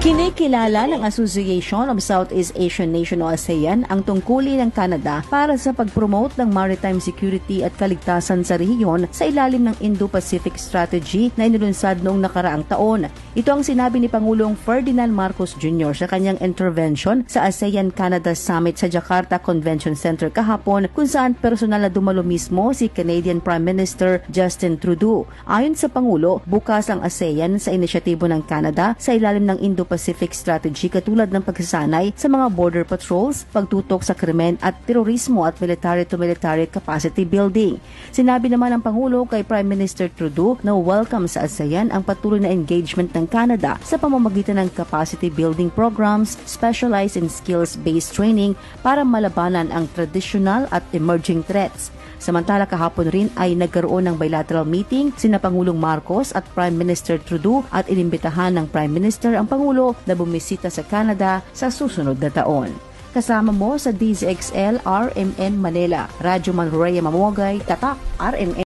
Kinikilala ng Association of Southeast Asian Nation o ASEAN ang tungkulin ng Canada para sa pag-promote ng maritime security at kaligtasan sa rehiyon sa ilalim ng Indo-Pacific Strategy na inilunsad noong nakaraang taon. Ito ang sinabi ni Pangulong Ferdinand Marcos Jr. sa kanyang intervention sa ASEAN-Canada Summit sa Jakarta Convention Center kahapon kung saan personal na dumalo mismo si Canadian Prime Minister Justin Trudeau. Ayon sa Pangulo, bukas ang ASEAN sa inisyatibo ng Canada sa ilalim ng Indo-Pacific Strategy katulad ng pagsasanay sa mga border patrols, pagtutok sa krimen at terorismo at military-to-military capacity building. Sinabi naman ng Pangulo kay Prime Minister Trudeau na welcome sa ASEAN ang patuloy na engagement ng Canada sa pamamagitan ng capacity building programs specialized in skills-based training para malabanan ang traditional at emerging threats. Samantala kahapon rin ay nagkaroon ng bilateral meeting sina Pangulong Marcos at Prime Minister Trudeau at inimbitahan ng Prime Minister ang Pangulo na bumisita sa Canada sa susunod na taon. Kasama mo sa DZXL RMN Manila, Radyo Manraya Mamogay, Tatak RMN.